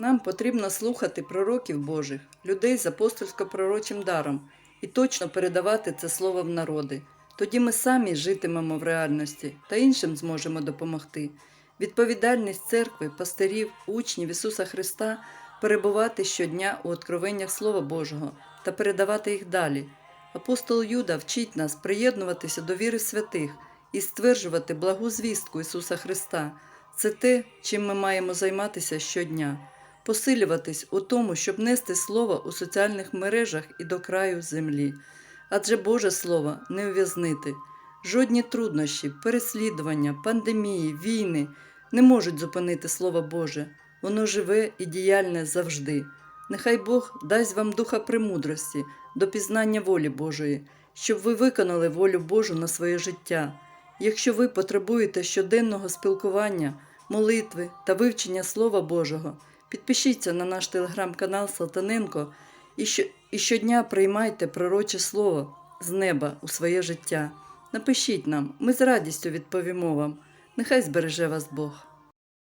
Нам потрібно слухати пророків Божих, людей з апостольсько-пророчим даром і точно передавати це слово в народи. Тоді ми самі житимемо в реальності та іншим зможемо допомогти. Відповідальність церкви, пастирів, учнів Ісуса Христа перебувати щодня у откровеннях Слова Божого та передавати їх далі. Апостол Юда вчить нас приєднуватися до віри святих і стверджувати благу звістку Ісуса Христа. Це те, чим ми маємо займатися щодня, посилюватись у тому, щоб нести слово у соціальних мережах і до краю землі. Адже Боже Слово не ув'язнити. Жодні труднощі, переслідування, пандемії, війни не можуть зупинити Слово Боже. Воно живе і діяльне завжди. Нехай Бог дасть вам духа премудрості до пізнання волі Божої, щоб ви виконали волю Божу на своє життя. Якщо ви потребуєте щоденного спілкування, молитви та вивчення Слова Божого, підпишіться на наш телеграм-канал Салтаненко і, що, і щодня приймайте пророче слово з неба у своє життя. Напишіть нам, ми з радістю відповімо вам. Нехай збереже вас Бог.